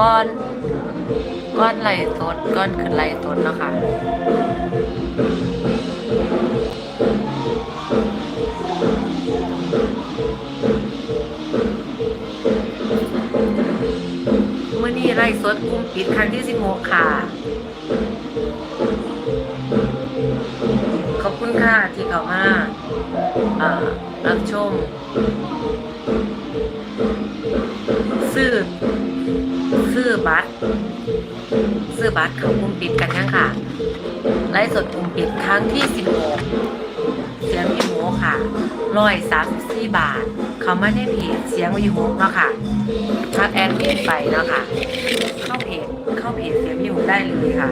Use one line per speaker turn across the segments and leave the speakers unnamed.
ก้อนก้อนไหลตดก้อนขึ้นไหลตดเนาะคะเมื่อนี้ไล่สดกลุ่มปิดครั้งที่16ค่ะ ขอบคุณค่ะที่เข้ามาอ่ารับชม บัตรเขากลุ่มปิดกันยังค่ะ ไลฟ์สดกลุ่มปิดครั้งที่16เสียงวิโมค่ะร้อยสามสี่บาท เขาไมาในเพจเสียงวิโมเนาะค่ะทักแอดมินไปเนาะค่ะ เข้าเพจเข้าเพจเสียงวิโมได้เลยค่ะ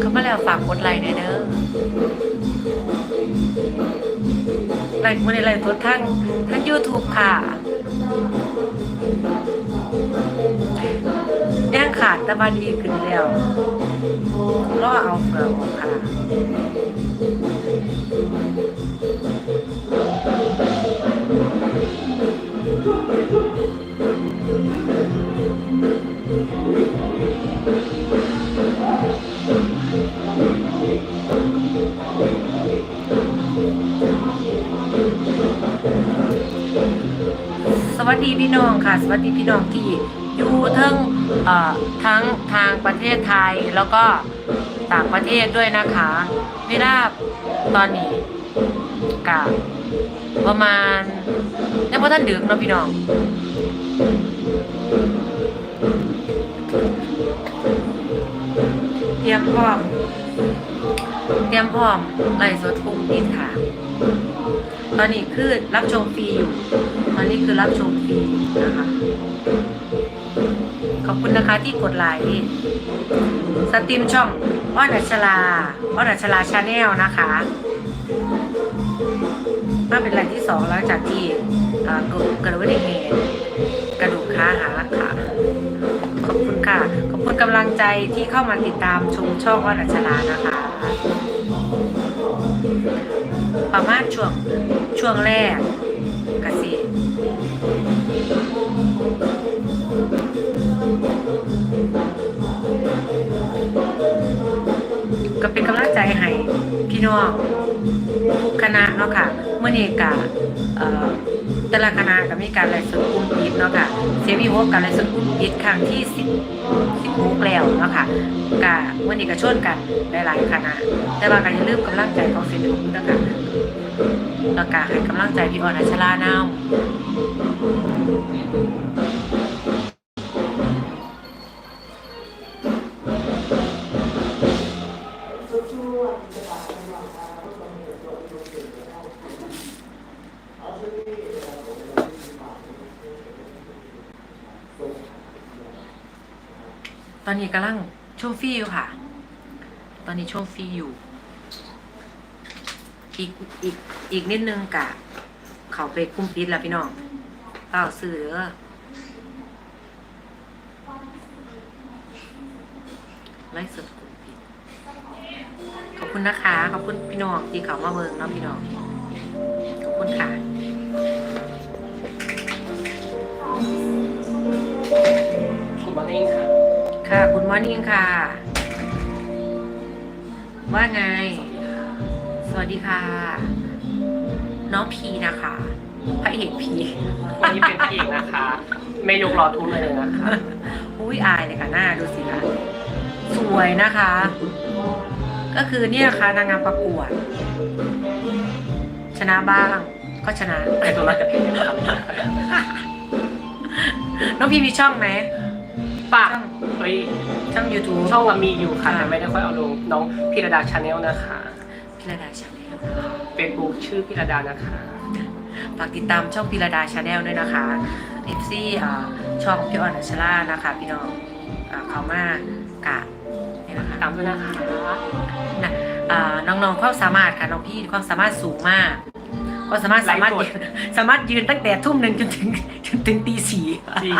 เขามาแล้วฝากกดไลค์หน่อยเด้อไลค์มื่อในไลค์สดทั้งทั้งยูทูบค่ะ ย่างขาดแตะบันดีขึ้นแล้วรอเอาเฟือออกค่ะ ดีพี่น้องค่ะ สวัสดีพี่น้องที่อยู่ทั้งทั้งทางประเทศไทยแล้วก็ต่างประเทศด้วยนะคะเวลาตอนนี้กับประมาณยังพอท่านดึกเนาะพี่น้องเตรียมพร้อม เตรียมพร้อมไล่สดกลุ่มปิดค่ะ ตอนนี้คือรับชมฟรีอยู่ ตอนนี้คือรับชมฟรีนะคะ ขอบคุณนะคะที่กดไลค์สตรีมช่องอ้อนัชลาอ้อนัชลาชาแนลนะคะมาเป็นรายที่สองหลังจากที่เอ่อเกิดเกิดอุบัติเหตุกระดูกขาหักค่ะ ขอบคุณค่ะ ขอบคุณกำลังใจที่เข้ามาติดตามชมช่องอ้อนัชลานะคะ ประมาณช่วงช่วงแรกกสิก็เป็นกำลังใจให้พี่น้องทุกคณะเนาะค่ะ เมื่อนี้กะเอ่อแต่ละคณะก็มีการไลฟ์สดกลุ่มปิดเนาะค่ะเสียมีวการไลฟ์สดกลุ่มปิดครั้งที่สิบสิบหกแล้วเนาะค่ะกะเมื่อนี้ก็ชวนกันหลายๆคณะแต่ว่าก็อย่าลืมกำลังใจของศิลปินด้วยค่ะ แล้วก็ให้กำลังใจพี่ออนอัชราแนวตอนนี้กำลังโชว์ฟรีอยู่ค่ะ ตอนนี้โชว์ฟรีอยู่ อีกอีกอีกนิดนึงกะ เขาไปคุ้มปิดแล้วพี่น้องเปล่าซื้อเด้อไลฟ์สดคุ้มปิดขอบคุณนะคะ ขอบคุณพี่น้องที่เขามาเบิงเนาะพี่น้อง ขอบคุณค่ะ
คุณมอร์นิ่งค่ะ
ค่ะ คุณมอร์นิ่งค่ะ ว่าไงส วัสดีค่ะ น้องพีนะคะพระเอกพี
วันนี้เป็นพี่เอกนะคะ ไม่ยกรอทุนเลยนะคะ
อุ้ยอายเลยค่ะหน้าดูสิคะสวยนะคะ ก็คือเนี่ยค่ะนางงามประกวด ชนะบ้าง ก็ชนะ
แต่ตัวมากจะเพลงนะครับ
น้องพี่มีช่องไหม
ปาก
ช่อง
เฮ้ย
ช่อง YouTube
ช่องว่ามีอยู่ค่ะ
ค่ะ
แต่ไม่ได้ค่อยเอาลงน้องพิรดาชาแนลนะคะ
พิรดาชาแนล
เฟซบุ๊กชื่อพิรดานะคะ
ฝากติดตามช่องพิรดาชาแนลด้วยนะคะเอฟซีช่องพี่ออนอัชรานะคะ พี่น้องอ่าเขามากะนี่นะคะ
ตามด้วยนะคะ
นะอ่าน้องๆความสามารถค่ะน้องพี่ความสามารถสูงมากความสามารถสามารถยืนสามารถยืนตั้งแต่ทุ่มหนึ่งจนถึงจนถึงตีสี่
จริง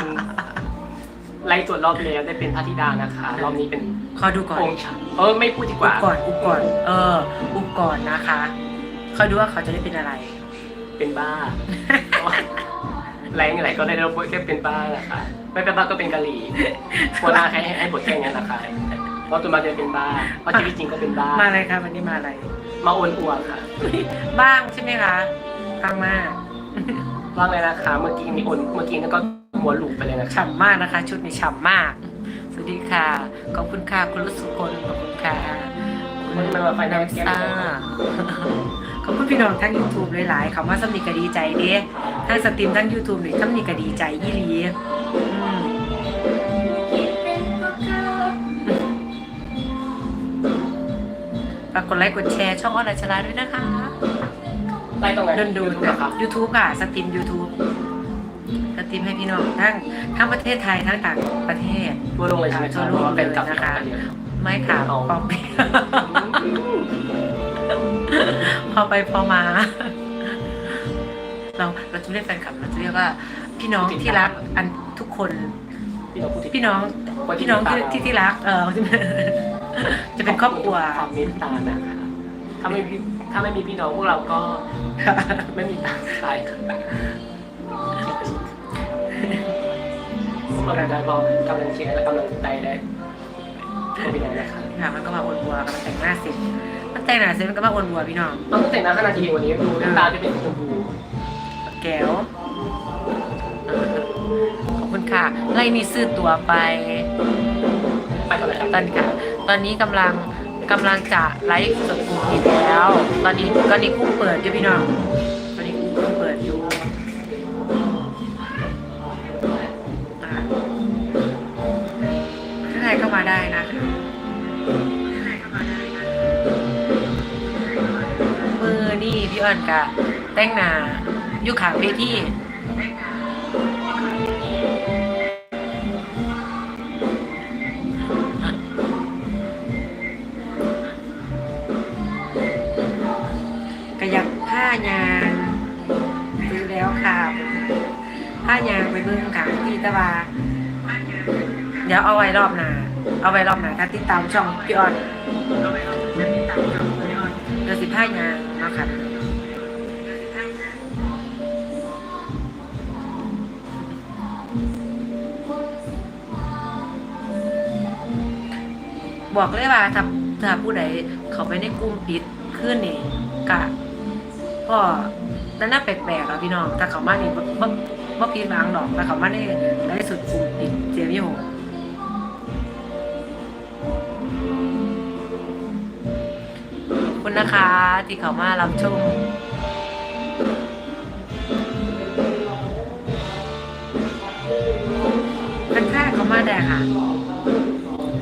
ไล่ตรวจรอบแล้วได้เป็นพระธิดานะคะ รอบนี้เป็น
ขอดูก่อน
องค์ชายเออไม่พูดดีก
อุ
ว่า
บก่อน อุบก่อน เออ อุบก่อนนะคะคอยดูว่าเขาจะได้เป็นอะไร
เป็นบ้า แรงอะไรก็ได้รับบทแค่เป็นบ้านะคะไม่เป็นบ้าก็เป็นกะหรี่หัวหน้าให้ให้บทแค่นี้นะคะเพราะตัวมาจะเป็นบ้า เพราะชีวิตจริงก็เป็นบ้า
มาอะไรคะวันนี้มาอะไร
มาโอนอวดค่ะ
บ้างใช่ไหมคะบ้างมาก
ว่างเลยนะคะเมื่อกี้มีโอนเมื่อกี้นั่นก็หัวหลุกไปเลยนะคะ
ฉ่ำมากนะคะ ชุดนี้ฉ่ำมาก สวัสดีค่ะ ขอบคุณค่ะ คุณรุสุคนขอบคุณค่ะ
มันมันมาไฟแนนซ์แก้ม
อ่าขอบคุณพี่น้องทั้ง YouTube หลายๆคำว่าสำนีก็ดีใจเด้ทั้งสตรีมทั้ง YouTube นี่สำนีก็ดีใจยี่หลีอืมฝากกดไลค์กดแชร์ช่องออนไลน์ชลาด้วยนะคะ
ไล่ตรงไหน
โดนดู
เหรอครับ
ยูทูบค่ะ สตรีม YouTube ส ตรีมให้พี่น้องทั้งทั้งประเทศไทยทั้งต่างประเทศ
ทั่วโลกเลยใช่ไหมครับเพราะว่าเป็นกับ
นะคะ
เดียว
ไม่ค่ะ
อ๋อ
พอไปพอไปพอมา เราเราจะเรียกแฟนคลับเราจะเรียกว่า พี่น้องที่รักอันทุกคน
พี่น้องพูดถึง
พี่น้อง
คนที่
พี่น้องที่
ติดตาม
ที่ที่รัก เออจะเป็นครอบครัว
ความเมตตานะคะถ้าไม่มีถ้าไม่มีพี่น้องพวกเราก็ ไม่มีทางใค รพวกเราได้บอกกำลังเชียร์และกำลังใจได้ก็เป็นอย่างนี้นะคะ
ค่ะมันก็มาอวนบัวมันแต่งหน้าเสร็จมันแต่งหน้าเสร็จมันก็มาอวนบัวพี่น้อง
ต้องแต่งหน้าขนาดทีวันนี้ดูน้ำตาจะเป็นชมพู
แก้วเออขอบคุณค่ะ ไล่นี่ซื้อตัวไป
ไปก่อนเลยครับ
ตอนค่ะ ตอนนี้กำลังกำลังจะไลฟ์สดกลุ่มปิดแล้ว ตอนนี้ตอนนี้กุ้งเปิดอยู่พี่น้อง มาได้นะคะมือนี่พี่อ้อนกะแต่งหน้าอยู่ขาเวทีกระยับผ้ายางซื้อแล้วค่ะผ้ายางไปเบิ่งค่ะพี่ตะวา เดี๋ยวเอาไว้รอบหน้าเอาไว้รอบหน้าถ้าติดตามช่องพี่ออนเดี๋ยวสิผ้ายางเนาะค่ะบอกเลยว่าถ้าถ้าผู้ใดเขาไปในกลุ่มปิดขึ้นนี่กะก็นั่นน่าแปลกๆอะพี่น้องถ้าเขามานี่บ่บ่บ่ผิดหวังหรอกถ้าเขามาในในสุดกลุ่มปิดเสียวิวข นะคะ ที่เขามารับชมเป็นค่าเขามาแต่ค่ะ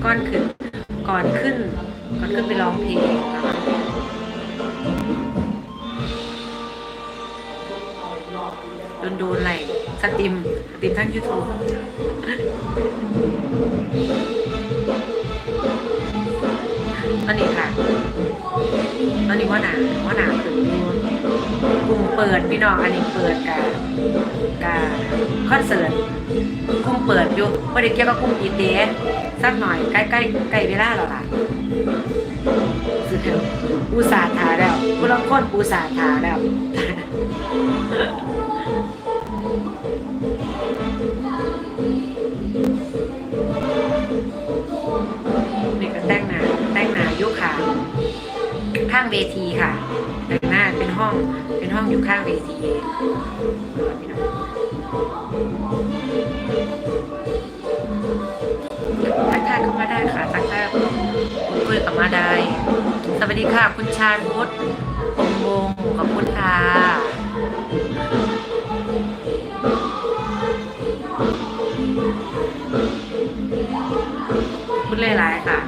ก่อนขึ้น ก่อนขึ้น ก่อนขึ้นไปร้องเพลงนะคะโดนโดนๆไหลสตรีมสตรีมทั้ง YouTube ตอนนี้ค่ะ อนนี้ว่าหนาว่าหนาถึงกลุ่มเปิดพี่น้องอันนี้เปิดกับกับคอนเสิร์ตกลุ่มเปิดอยู่ไม่ได้เกี่ยวกับกลุ่มอีเดสักหน่อยใกล้ใกล้ใกล้เวลาแล้วล่ะสุดเถอะอุตส่าห์ทาแล้วผู้ลางคนอุตส่าห์ทาแล้ว ข้างเวทีค่ะแต่หน้าเป็นห้องเป็นห้องอยู่ข้างเวทีเองทักทายเข้ามาได้ค่ะทักทายคุณคุยกับมาได้สวัสดีค่ะ คุณชาญพุทธองวงขอบคุณค่ะคุณเลยหลายค่ะ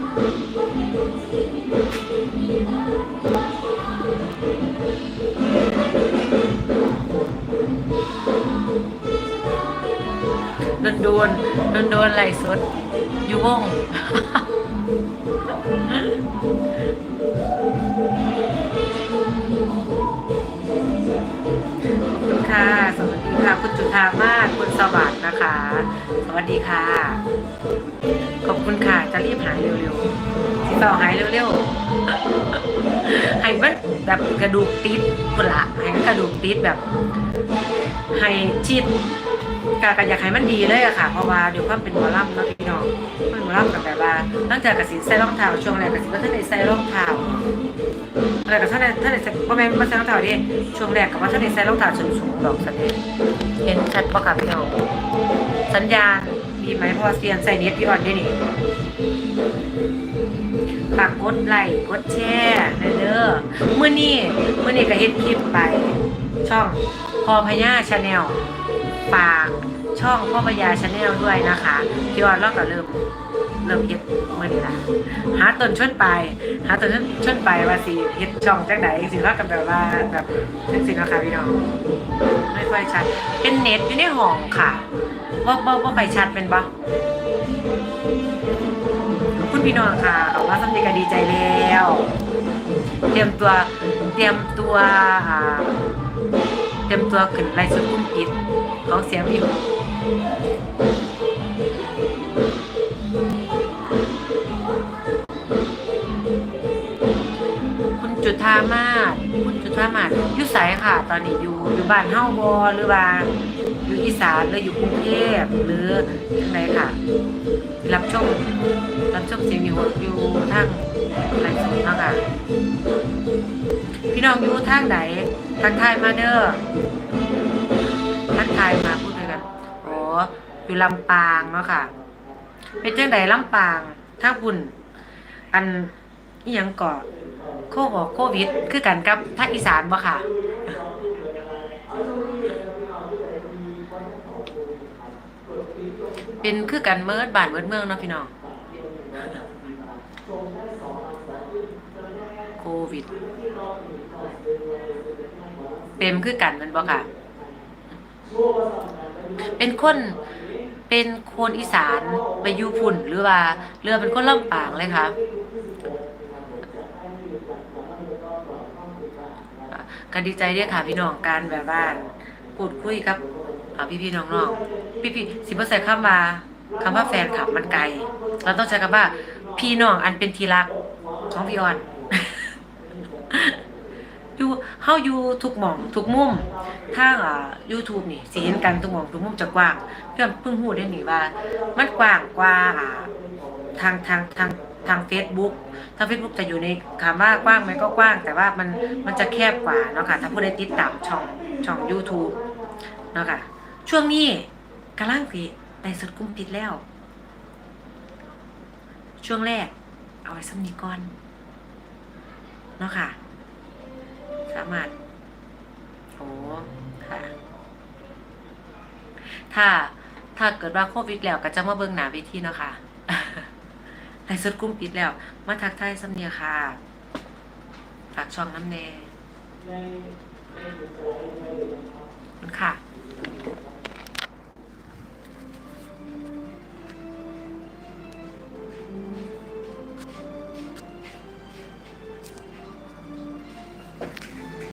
นโดนโดนโดนไหลสดอยู่วงขอบคุณค่ะสวัสดีค่ะคุณจุธามาศคุณสวัสดิ์นะคะ สวัสดีค่ะ ขอบคุณค่ะจะรีบหายเร็วๆสิเปล่าหายเร็วๆให้มันแบบกระดูกติดคนละให้กระดูกติดแบบ ให้ชิด กากอยากให้มันดีเลยอะค่ะ เพราะว่าเดี๋ยวความเป็นหมอลำเนาะพี่น้องเป็นหมอลำกับแบบว่าตั้งแต่กระสินใส่รองเท้าช่วงแรกกระสินก็ท่านได้ใส่รองเท้าอะไรกับท่านได้ท่านใส่พ่อแม่มาใส่รองเท้าดิช่วงแรกกับว่าท่านได้ใส่รองเท้าสูงสูงดอกสันเดเห็นชัดปะค่ะพี่น้องสัญญาณดีไหมเพราะเสียงใส่เน็ตพี่อ่อนได้นี่ฝากกดไลค์กดแชร์เด้อเมื่อนี้เมื่อนี้ก็เฮ็ดคลิปไปช่องพอพญาชาแนลฝาก ช่องพ่อพญาชาแนลด้วยนะคะพี่ออนเราก็เริ่มเริ่มเฮ็ดเมื่อนี้ละหาต้นชนไปลายหาต้นชนชนไปว่าสิเฮ็ดช่องจังไดสิว่ากันแบบว่าแบบจังสินาะคะพี่น้องไม่ค่อยชัด เป็นเน็ตอยู่ในห้องค่ะว่าบ่บ่ไปชัดเป็นบ่คุณพี่น้องค่ะเอาว่าสำเร็จก็ดีใจแล้ว เตรียมตัวเตรียมตัวเตรียมตัวขึ้นไล่สุดกุ้มปิดของเสียงพี่ คุณจุธามาศคุณจุธามาศอยู่ไสค่ะ ตอนนี้อยู่อยู่บ้านเฮาบอหรือว่าอยู่อีสานหรืออยู่กรุงเทพหรือทางไหนค่ะ รับชมรับชมเสียงอยู่อยู่ทางไลฟ์สดเนาะค่ะพี่น้องอยู่ทางไหนทักทายมาเด้อ อยู่ลำปางเนาะค่ะเป็นจังไดลำปาง ถ้าบุญอันอีหยังก่อโควิดโควิด คือกันกับภาคอีสานบ่ค่ะ เป็นคือกันเมิดบานเมิดเมืองเนาะพี่น้องโควิด เป็นคือกันมันบ่ค่ะ เป็นคน เป็นคนอีสานไปยูพุ่นหรือว่าเรือเป็นคนลำปางเลยค่ะก็ดีใจเด้อค่ะพี่น้องการแบบว่าพูดคุยกับอ่าพี่พี่น้องน้องพี่พี่สิบ่ใส่คำว่าคำว่าแฟนคลับมันไกล เราต้องใช้คำว่า พี่น้องอันเป็นทีรักของพี่ออน อยู่เฮาอยู่ทุกหม่องทุกมุมทางอ่า YouTube นี่สิเห็นกันทุกหม่องทุกมุมจะกว้างเพื่อนเพิ่งฮู้ได้นี่ว่า มันกว้างกว่าอ่าทางทางทางทาง Facebook ทาง Facebook จะอยู่ในคำว่ากว้างไหมก็กว้าง แต่ว่ามันมันจะแคบกว่าเนาะค่ะถ้าผู้ใดติดตามช่องช่อง YouTube เนาะค่ะช่วงนี้กำลังสิได้สุดกุมปิดแล้ว ช่วงแรก เอาไว้ซ้ำนี้ก่อน เนาะค่ะ สามารถโอ้ค่ะ ถ้าถ้าเกิดว่าโควิดแล้วก็จะมาเบิ่งหนาเวทีเนาะค่ะไลฟ์สดกลุ้มปิดแล้ว มาทักทายสำเนียค่ะ ฝากช่องน้ำแน่ขอบคุณค่ะ